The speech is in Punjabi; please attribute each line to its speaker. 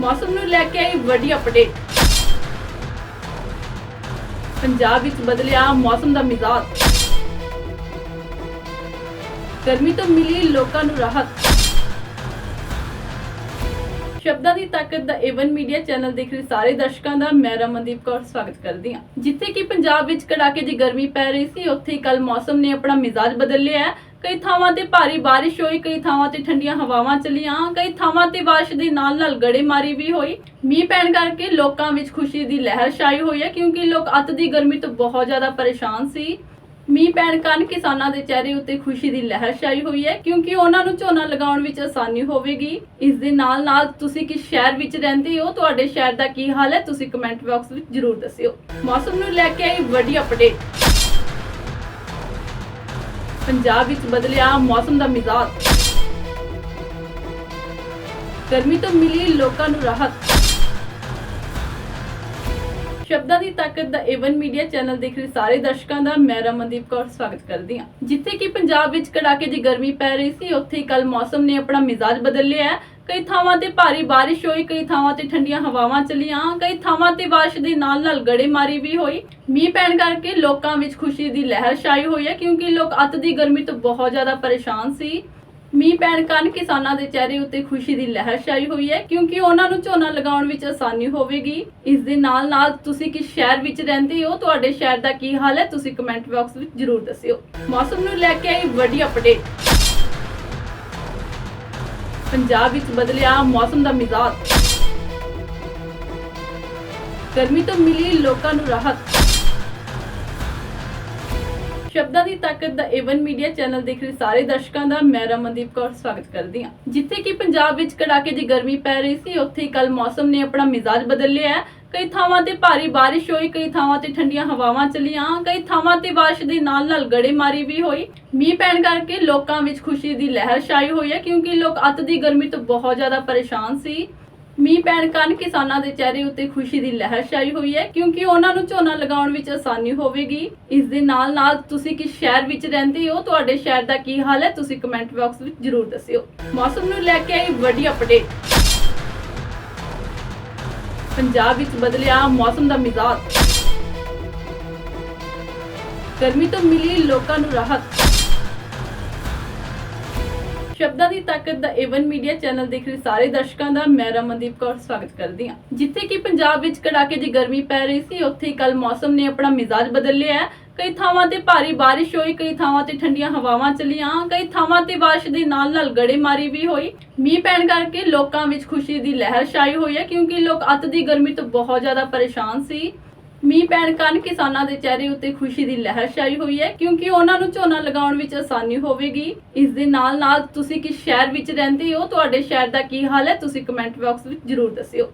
Speaker 1: ਮੌਸਮ ਨੂੰ ਲੈ ਕੇ ਆਈ ਵੱਡੀ ਅਪਡੇਟ ਪੰਜਾਬ ਵਿੱਚ ਬਦਲਿਆ ਮੌਸਮ ਦਾ ਮਿਜ਼ਾਜ। ਗਰਮੀ ਤੋਂ ਮਿਲੀ ਲੋਕਾਂ ਨੂੰ ਰਾਹਤ। ਸ਼ਬਦਾਂ ਦੀ ਤਾਕਤ ਦਾ ਏਵਨ ਮੀਡੀਆ ਚੈਨਲ ਦੇਖ ਰਹੇ ਸਾਰੇ ਦਰਸ਼ਕਾਂ ਦਾ, ਮੈਂ ਰਮਨਦੀਪ ਕੌਰ ਸਵਾਗਤ ਕਰਦੀ ਹਾਂ। ਜਿੱਥੇ ਕਿ ਪੰਜਾਬ ਵਿੱਚ ਕੜਾਕੇ ਦੀ ਗਰਮੀ ਪੈ ਰਹੀ ਸੀ, ਉੱਥੇ ਕੱਲ ਮੌਸਮ ਨੇ ਆਪਣਾ ਮਿਜ਼ਾਜ ਬਦਲ ਲਿਆ ਹੈ। ਕਈ ਥਾਵਾਂ ਤੇ ਭਾਰੀ ਬਾਰਿਸ਼ ਹੋਈ, ਕਈ ਥਾਵਾਂ ਤੇ ਠੰਡੀਆਂ ਹਵਾਵਾਂ ਚੱਲੀਆਂ, ਕਈ ਥਾਵਾਂ ਤੇ ਬਾਰਿਸ਼ ਦੇ ਨਾਲ ਨਾਲ ਗੜੇਮਾਰੀ ਵੀ ਹੋਈ। ਮੀਂਹ ਪੈਣ ਕਰਕੇ ਲੋਕਾਂ ਵਿੱਚ ਖੁਸ਼ੀ ਦੀ ਲਹਿਰ ਛਾਈ ਹੋਈ ਹੈ, ਕਿਉਂਕਿ ਲੋਕ ਅੱਤ ਦੀ ਗਰਮੀ ਤੋਂ ਬਹੁਤ ਜ਼ਿਆਦਾ ਪਰੇਸ਼ਾਨ ਸੀ। ਮੀਂਹ ਪੈਣ ਕਾਰਨ ਕਿਸਾਨਾਂ ਦੇ ਚਿਹਰੇ ਉੱਤੇ ਖੁਸ਼ੀ ਦੀ ਲਹਿਰ ਛਾਈ ਹੋਈ ਹੈ, ਕਿਉਂਕਿ ਉਹਨਾਂ ਨੂੰ ਝੋਨਾ ਲਗਾਉਣ ਵਿੱਚ ਆਸਾਨੀ ਹੋਵੇਗੀ। ਇਸ ਦੇ ਨਾਲ ਨਾਲ ਤੁਸੀਂ ਕਿਸ ਸ਼ਹਿਰ ਵਿੱਚ ਰਹਿੰਦੇ ਹੋ, ਤੁਹਾਡੇ ਸ਼ਹਿਰ ਦਾ ਕੀ ਹਾਲ ਹੈ, ਤੁਸੀਂ ਕਮੈਂਟ ਬਾਕਸ ਵਿੱਚ ਜਰੂਰ ਦੱਸਿਓ। ਮੌਸਮ ਨੂੰ ਲੈ ਕੇ ਆਈ ਵੱਡੀ ਅਪਡੇਟ ਪੰਜਾਬ ਵਿੱਚ ਬਦਲਿਆ ਮੌਸਮ ਦਾ ਮਿਜ਼ਾਜ। ਗਰਮੀ ਤੋਂ ਮਿਲੀ ਲੋਕਾਂ ਨੂੰ ਰਾਹਤ। ਸ਼ਬਦਾਂ ਦੀ ਤਾਕਤ ਦਾ ਏਵਨ ਮੀਡੀਆ ਚੈਨਲ ਦੇਖ ਰਹੇ ਸਾਰੇ ਦਰਸ਼ਕਾਂ ਦਾ, ਮੈਂ ਰਮਨਦੀਪ ਕੌਰ ਸਵਾਗਤ ਕਰਦੀ ਹਾਂ। ਜਿੱਥੇ ਕਿ ਪੰਜਾਬ ਵਿੱਚ ਕੜਾਕੇ ਦੀ ਗਰਮੀ ਪੈ ਰਹੀ ਸੀ, ਉੱਥੇ ਕੱਲ ਮੌਸਮ ਨੇ ਆਪਣਾ ਮਿਜ਼ਾਜ ਬਦਲ ਲਿਆ ਕਈ ਥਾਵਾਂ ਤੇ ਭਾਰੀ ਬਾਰਿਸ਼ ਹੋਈ, ਕਈ ਥਾਵਾਂ ਤੇ ਠੰਡੀਆਂ ਹਵਾਵਾਂ ਚੱਲੀਆਂ, ਕਈ ਥਾਵਾਂ ਤੇ ਬਾਰਿਸ਼ ਦੇ ਨਾਲ ਨਾਲ ਗੜੇਮਾਰੀ ਵੀ ਹੋਈ। ਮੀਂਹ ਪੈਣ ਕਰਕੇ ਲੋਕਾਂ ਵਿੱਚ ਖੁਸ਼ੀ ਦੀ ਲਹਿਰ ਛਾਈ ਹੋਈ ਹੈ, ਕਿਉਂਕਿ ਲੋਕ ਅੱਤ ਦੀ ਗਰਮੀ ਤੋਂ ਬਹੁਤ ਜ਼ਿਆਦਾ ਪਰੇਸ਼ਾਨ ਸੀ। ਮੀਂਹ ਪੈਣ ਕਾਰਨ ਕਿਸਾਨਾਂ ਦੇ ਚਿਹਰੇ ਉੱਤੇ ਖੁਸ਼ੀ ਦੀ ਲਹਿਰ ਛਾਈ ਹੋਈ ਹੈ, ਕਿਉਂਕਿ ਉਹਨਾਂ ਨੂੰ ਝੋਨਾ ਲਗਾਉਣ ਵਿੱਚ ਆਸਾਨੀ ਹੋਵੇਗੀ। ਇਸ ਦੇ ਨਾਲ ਨਾਲ ਤੁਸੀਂ ਕਿਸ ਸ਼ਹਿਰ ਵਿੱਚ ਰਹਿੰਦੇ ਹੋ, ਤੁਹਾਡੇ ਸ਼ਹਿਰ ਦਾ ਕੀ ਹਾਲ ਹੈ, ਤੁਸੀਂ ਕਮੈਂਟ ਬਾਕਸ ਵਿੱਚ ਜਰੂਰ ਦੱਸਿਓ। ਮੌਸਮ ਨੂੰ ਲੈ ਕੇ ਆਈ ਵੱਡੀ ਅਪਡੇਟ ਪੰਜਾਬ ਵਿੱਚ ਬਦਲਿਆ ਮੌਸਮ ਦਾ ਮਿਜ਼ਾਜ। ਗਰਮੀ ਤੋਂ ਮਿਲੀ ਲੋਕਾਂ ਨੂੰ ਰਾਹਤ। ਸ਼ਬਦਾਂ ਦੀ ਤਾਕਤ ਦਾ ਏਵਨ ਮੀਡੀਆ ਚੈਨਲ ਦੇਖ ਰਹੇ ਸਾਰੇ ਦਰਸ਼ਕਾਂ ਦਾ, ਮੈਂ ਰਮਨਦੀਪ ਕੌਰ, ਸਵਾਗਤ ਕਰਦੀ ਹਾਂ। ਜਿੱਥੇ ਕਿ ਪੰਜਾਬ ਵਿੱਚ ਕੜਾਕੇ ਦੀ ਗਰਮੀ ਪੈ ਰਹੀ ਸੀ, ਉੱਥੇ ਕੱਲ ਮੌਸਮ ਨੇ ਆਪਣਾ ਮਿਜ਼ਾਜ ਬਦਲ ਲਿਆ ਹੈ। ਕਈ ਥਾਵਾਂ ਤੇ ਭਾਰੀ ਬਾਰਿਸ਼ ਹੋਈ, ਕਈ ਥਾਵਾਂ ਤੇ ਠੰਡੀਆਂ ਹਵਾਵਾਂ ਚੱਲੀਆਂ, ਕਈ ਥਾਵਾਂ ਤੇ ਬਾਰਿਸ਼ ਦੇ ਨਾਲ ਨਾਲ ਗੜੇਮਾਰੀ ਵੀ ਹੋਈ। ਮੀਂਹ ਪੈਣ ਕਰਕੇ ਲੋਕਾਂ ਵਿੱਚ ਖੁਸ਼ੀ ਦੀ ਲਹਿਰ ਛਾਈ ਹੋਈ ਹੈ, ਕਿਉਂਕਿ ਲੋਕ ਅੱਤ ਦੀ ਗਰਮੀ ਤੋਂ ਬਹੁਤ ਜ਼ਿਆਦਾ ਪਰੇਸ਼ਾਨ ਸੀ। ਮੀਂਹ ਪੈਣ ਕਾਰਨ ਕਿਸਾਨਾਂ ਦੇ ਚਿਹਰੇ ਉੱਤੇ ਖੁਸ਼ੀ ਦੀ ਲਹਿਰ ਛਾਈ ਹੋਈ ਹੈ, ਕਿਉਂਕਿ ਉਹਨਾਂ ਨੂੰ ਝੋਨਾ ਲਗਾਉਣ ਵਿੱਚ ਆਸਾਨੀ ਹੋਵੇਗੀ। ਇਸ ਦੇ ਨਾਲ ਨਾਲ ਤੁਸੀਂ ਕਿਸ ਸ਼ਹਿਰ ਵਿੱਚ ਰਹਿੰਦੇ ਹੋ, ਤੁਹਾਡੇ ਸ਼ਹਿਰ ਦਾ ਕੀ ਹਾਲ ਹੈ, ਤੁਸੀਂ ਕਮੈਂਟ ਬਾਕਸ ਵਿੱਚ ਜਰੂਰ ਦੱਸਿਓ। ਮੌਸਮ ਨੂੰ ਲੈ ਕੇ ਆਈ ਵੱਡੀ ਅਪਡੇਟ ਪੰਜਾਬ ਵਿੱਚ ਬਦਲਿਆ ਮੌਸਮ ਦਾ ਮਿਜ਼ਾਜ। ਗਰਮੀ ਤੋਂ ਮਿਲੀ ਲੋਕਾਂ ਨੂੰ ਰਾਹਤ। ਸ਼ਬਦਾਂ ਦੀ ਤਾਕਤ ਦਾ ਏਵਨ ਮੀਡੀਆ ਚੈਨਲ ਦੇਖ ਰਹੇ ਸਾਰੇ ਦਰਸ਼ਕਾਂ ਦਾ, ਮੈਂ ਰਮਨਦੀਪ ਕੌਰ ਸਵਾਗਤ ਕਰਦੀ ਹਾਂ। ਜਿੱਥੇ ਕਿ ਪੰਜਾਬ ਵਿੱਚ ਕੜਾਕੇ ਦੀ ਗਰਮੀ ਪੈ ਰਹੀ ਸੀ, ਉੱਥੇ ਕੱਲ ਮੌਸਮ ਨੇ ਆਪਣਾ ਮਿਜ਼ਾਜ ਬਦਲ ਲਿਆ ਹੈ। ਕਈ ਥਾਵਾਂ ਤੇ ਭਾਰੀ ਬਾਰਿਸ਼ ਹੋਈ, ਕਈ ਥਾਵਾਂ ਤੇ ਠੰਡੀਆਂ ਹਵਾਵਾਂ ਚੱਲੀਆਂ, ਕਈ ਥਾਵਾਂ ਤੇ ਬਾਰਿਸ਼ ਦੇ ਨਾਲ ਨਾਲ ਗੜੇਮਾਰੀ ਵੀ ਹੋਈ। ਮੀਂਹ ਪੈਣ ਕਰਕੇ ਲੋਕਾਂ ਵਿੱਚ ਖੁਸ਼ੀ ਦੀ ਲਹਿਰ ਛਾਈ ਹੋਈ ਹੈ ਕਿਉਂਕਿ ਲੋਕ ਅੱਤ ਦੀ ਗਰਮੀ ਤੋਂ ਬਹੁਤ ਜ਼ਿਆਦਾ ਪਰੇਸ਼ਾਨ ਸੀ। ਮੀਂਹ ਪੈਣ ਕਾਰਨ ਕਿਸਾਨਾਂ ਦੇ ਚਿਹਰੇ ਉੱਤੇ ਖੁਸ਼ੀ ਦੀ ਲਹਿਰ ਛਾਈ ਹੋਈ ਹੈ ਕਿਉਂਕਿ ਉਹਨਾਂ ਨੂੰ ਝੋਨਾ ਲਗਾਉਣ ਵਿੱਚ ਆਸਾਨੀ ਹੋਵੇਗੀ। ਇਸ ਦੇ ਨਾਲ ਨਾਲ ਤੁਸੀਂ ਕਿਸ ਸ਼ਹਿਰ ਵਿੱਚ ਰਹਿੰਦੇ ਹੋ, ਤੁਹਾਡੇ ਸ਼ਹਿਰ ਦਾ ਕੀ ਹਾਲ ਹੈ, ਤੁਸੀਂ ਕਮੈਂਟ ਬਾਕਸ ਵਿੱਚ ਜਰੂਰ ਦੱਸਿਓ।